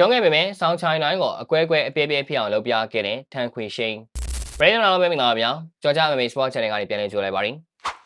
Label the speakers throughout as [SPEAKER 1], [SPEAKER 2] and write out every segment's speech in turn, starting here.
[SPEAKER 1] ရှုံးခဲ့ပေမဲ့ဆောင်းချိုင်းတိုင်းကိုအကွဲကွဲအပြဲပြဲဖြစ်အောင်လုပ်ပြခဲ့တဲ့ထန်ခွေရှိန်ပရိသတ်တော်ပဲမင်္ဂလာပါဗျာကြော်ကြမမေ Sport Channel ကနေပြန်လည်ကြိုလိုက်ပါရစေ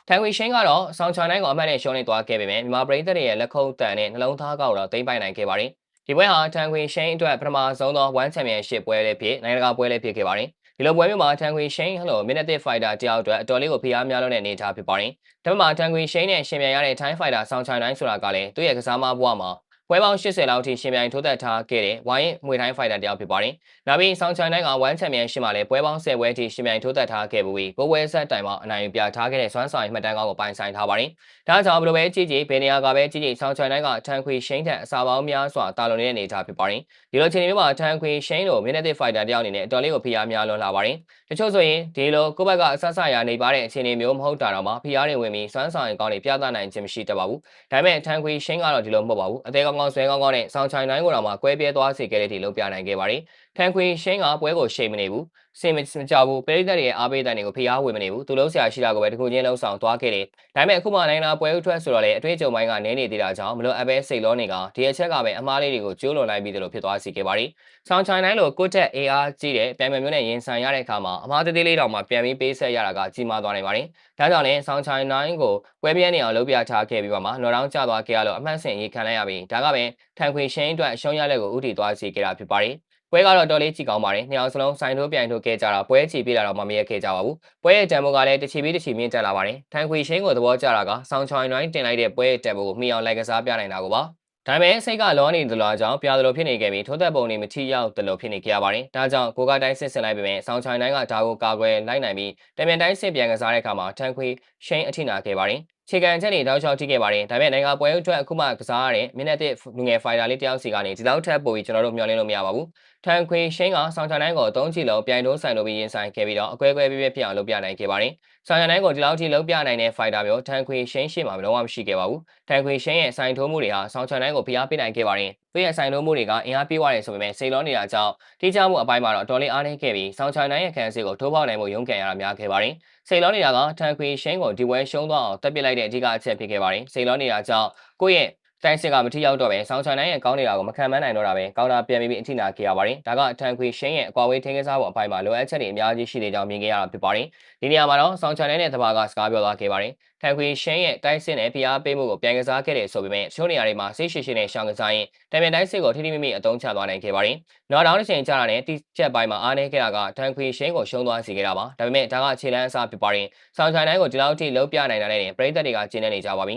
[SPEAKER 1] ထန်ခွေရှိန်ကတော့ဆောင်းချိုင်းတိုင်းကိုအမှတ်နဲ့ရှုံးနေသွားခဲ့ပေမဲ့မြန်မာပရိသတ်တွေရဲ့လက်ခုပ်တန်နဲ့နှလုံးသားကောက်တော့တိမ့်ပိုင်နိုင်ခဲ့ပါတယ်ဒီပွဲဟာထန်ခွေရှိန်အတွက်ပထမဆုံးသော1 Championship ပွဲလေးဖြစ်နိုင်ငံတကာပွဲလေးဖြစ်ခဲ့ပါတယ်ဒီလိုပွဲမျိုးမှာထန်ခွေရှိန်ဟလို Minute Fighter တယောက်အတွက်အတော်လေးကိုဖိအားများလို့တဲ့အနေအထားဖြစ်ပါတယ်။ဒါပေမဲ့ထန်ခွေရှိန်နဲ့ရှင်ပြန်ရတဲ့ Thai Fighter ဆောင်းချိုင်းတိုင်းဆိုတာကလည်းသူ့ရဲ့ကစားမဘဝမှာ ပွဲပေါင်း80လောက်ထိရှင်ပြိုင်ထိုးသက်ထားခဲ့တဲ့ဝိုင်းမွေတိုင်းဖိုက်တာတယောက်ဖြစ်ပါတယ်။နောက်ပြီးဆောင်းချိုင်းတိုင်းကဝမ်ချန်ပီယံရှစ်မှာလည်းပွဲပေါင်း10ပွဲထိရှင်ပြိုင်ထိုးသက်ထားခဲ့ပြီးကိုပွဲဆက်တိုင်မှာအနိုင်ယူပြထားခဲ့တဲ့စွမ်းဆောင်ရည်မှတ်တမ်းကောင်းကိုပိုင်ဆိုင်ထားပါတယ်။ဒါကြောင့်ဘယ်လိုပဲကြည့်ကြည့်ဘယ်နေရာကပဲကြည့်ကြည့်ဆောင်းချိုင်းတိုင်းကထန်ခွေရှိန်ထက်အစာပေါင်းများစွာတာလွန်နေတဲ့အနေအထားဖြစ်ပါတယ်။ဒီလိုချိန်မျိုးမှာထန်ခွေရှိန်တို့မင်းနတစ်ဖိုက်တာတယောက်အနေနဲ့အတော်လေးကိုဖိအားများလွန်လာပါတယ်။တချို့ဆိုရင်ဒီလိုကိုဘက်ကအဆဆရာနေပါတဲ့အခြေအနေမျိုးမဟုတ်တာတော့မှဖိအားတွေဝင်ပြီးစွမ်းဆောင်ရည်ကောင်းတွေပြသနိုင်ခြင်းမရှိတတ်ပါဘူး။ဒါပေမဲ့ထန်ခွေရှိန်ကတော့ဒီလိုမဟုတ်ပါဘူး။အသေးကောင်းကောင်းဆွဲကောင်းကောင်းနဲ့ဆောင်းချိုင်တိုင်းကိုတော့မှကွဲပြဲသွားစေခဲ့တဲ့အထိလုပ်ပြနိုင်ခဲ့ပါတယ်။ထန်ခွေရှင်းကပွဲကိုရှိန်မနေဘူး။စင်မကြဘူးပရိသတ်ရဲ့အားပေးတဲ့တွေကိုဖိအားဝင်မနေဘူး။သူလုံးဆရာရှိတာကိုပဲတခုချင်းလုံးဆောင်သွားခဲ့တယ်။ဒါပေမဲ့အခုမှနိုင်လာပွဲဥထွက်ဆိုတော့လေအတွေ့အကြုံပိုင်းကနည်းနေသေးတာကြောင့်မလို့အပဲစိတ်လောနေကဒီအချက်ကပဲအမားလေးတွေကိုကျိုးလွန်လိုက်ပြီးတယ်လို့ဖြစ်သွားစေခဲ့ပါတယ်။ဆောင်းချိုင်တိုင်းလိုကိုတက် AR ကြီးတဲ့ပြန်ပြန်မျိုးနဲ့ရင်ဆိုင်ရတဲ့အခါမှာအမားသေးသေးလေးတောင်မှပြန်ပြီးပေးဆက်ရတာကကြီးမားသွားနိုင်ပါတယ်။ဒါကြောင့်လည်းဆောင်းချိုင်တိုင်းကိုပွဲပြဲနေအောင်လုပ်ပြထားခဲ့ပြီးမှနော်တောင်းကျသွားခဲ့ရလို့အမှတ်စဉ်ရေးခံလိုက်ရပြီးဒါကပဲထန်ခွေရှင်းအတွက်အရှုံးရလက်ကိုဥတီသွားစေခဲ့တာဖြစ်ပါတယ်။ ပွဲကတော့တော်လေးကြည့်ကောင်းပါတယ်။နှစ်အောင်စလုံးဆိုင်ထိုးပြိုင်ထိုးခဲ့ကြတာပွဲချီပြလာတော့မမရခဲ့ကြပါဘူး။ပွဲရဲ့တန်ဖိုးကလည်းတစ်ချီပြီးတစ်ချီမြင့်တက်လာပါတယ်။ထန်ခွေရှင်းကိုသဘောကျတာကဆောင်းချွိုင်းတိုင်းတင်လိုက်တဲ့ပွဲရဲ့တန်ဖိုးကိုမှီအောင်လိုက်ကစားပြနိုင်တာကိုပါ။ဒါပေမဲ့စိတ်ကလောနေသလိုအကြောင်းပြားသလိုဖြစ်နေခဲ့ပြီးထိုးသက်ပုံတွေမထီရောက်သလိုဖြစ်နေကြရပါတယ်။ဒါကြောင့်ကိုကတိုင်းစစ်စစ်လိုက်ပေမဲ့ဆောင်းချိုင်တိုင်းကဒါကိုကာကွယ်လိုက်နိုင်ပြီးတမန်တိုင်းစစ်ပြန်ကစားတဲ့အခါမှာထန်ခွေရှိန်အထိနာခဲ့ပါတယ်။ခြေကန်ချက်တွေတောက်လျှောက်ထိခဲ့ပါတယ်ဒါပေမဲ့နိုင်ငံပွဲအတွက်အခုမှကစားရတဲ့ minute လူငယ် fighter လေးတယောက်စီကနေဒီလောက်ထပ်ပို့ပြီးကျွန်တော်တို့မျှော်လင့်လို့မရပါဘူးထန်ခွေရှင်းကဆောင်းချန်တိုင်းကို၃ချီလုံးပြိုင်တိုးဆိုင်လို့ပြီးရင်ဆိုင်ခဲ့ပြီးတော့အကွဲကွဲပြည့်ပြည့်ဖြစ်အောင်လုပ်ပြနိုင်ခဲ့ပါတယ်ဆောင်းချန်တိုင်းကိုဒီလောက်ထိလုပ်ပြနိုင်တဲ့ fighter မျိုးထန်ခွေရှင်းရှင်းမှာလုံးဝမရှိခဲ့ပါဘူးထန်ခွေရှင်းရဲ့ဆိုင်ထိုးမှုတွေဟာဆောင်းချန်တိုင်းကိုဖိအားပေးနိုင်ခဲ့ပါတယ် သူရဲ့ဆိုင်ထိုးမှုတွေကအင်အားပေးသွားတယ်ဆိုပေမဲ့စိတ်လောနေတာကြောင့်ထိချမှုအပိုင်းမှာတော့အတော်လေးအားနည်းခဲ့ပြီးဆောင်းချန်တိုင်းရဲ့ခံစစ်ကိုထိုးပေါက်နိုင်မှုရုန်းကန်ရတာများခဲ့ပါတယ်စိတ်လောနေတာကထန်ခွေရှင်းကိုဒီပွဲရှုံးသွားအောင်တက်ပစ်လိုက်တဲ့အဓိကအချက်ဖြစ်ခဲ့ပါတယ်စိတ်လောနေတာကြောင့်ကိုယ့်ရဲ့ တိုင်းစစ်ကမထီရောက်တော့ပဲဆောင်းချန်တိုင်းရဲ့ကောင်းနေတာကိုမခံမနိုင်တော့တာပဲကောင်းတာပြန်ပြီးအထိနာခဲ့ရပါတယ်ဒါကအထန်ခွေရှင်းရဲ့အကွာဝေးထင်းကစားပုံအပိုင်းမှာလိုအပ်ချက်တွေအများကြီးရှိနေကြောင်းမြင်ခဲ့ရတာဖြစ်ပါတယ်ဒီနေရာမှာတော့ဆောင်းချန်တိုင်းနဲ့တဘာကစကားပြောသွားခဲ့ပါတယ်ထန်ခွေရှင်းရဲ့တိုင်းစစ်နဲ့ဖိအားပေးမှုကိုပြန်ကစားခဲ့တယ်ဆိုပေမဲ့ချိုးနေရာတွေမှာစိတ်ရှိရှိနဲ့ရှောင်ကစားရင်တမန်တိုင်းစစ်ကိုထိထိမိမိအသုံးချသွားနိုင်ခဲ့ပါတယ်နောက်တောင်းတစ်ချိန်ကြာတာနဲ့တိကျက်ပိုင်းမှာအားနည်းခဲ့တာကထန်ခွေရှင်းကိုရှုံးသွားစေခဲ့တာပါဒါပေမဲ့ဒါကခြေလမ်းအစားဖြစ်ပါတယ်ဆောင်းချန်တိုင်းကိုဒီလောက်ထိလုံးပြနိုင်တာနဲ့ပြည်သက်တွေကကျင်းနေကြပါပြီ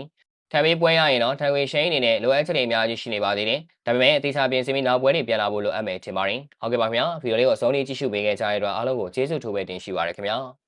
[SPEAKER 1] ထပ်ပြီးပွဲရရင်တော့ထန်ခွေရှိန်အနေနဲ့လိုအပ်ချက်တွေအများကြီးရှိနေပါသေးတယ်။ဒါပေမဲ့အသေးစားပြင်ဆင်ပြီးနောက်ပွဲတွေပြန်လာဖို့လိုအပ်မယ်ထင်ပါတယ်။ဟုတ်ကဲ့ပါခင်ဗျာ။ဗီဒီယိုလေးကိုအဆုံးထိကြည့်ရှုပေးခဲ့ကြတဲ့အတွက်အားလုံးကိုကျေးဇူးထိုးပဲတင်ရှိပါရခင်ဗျာ။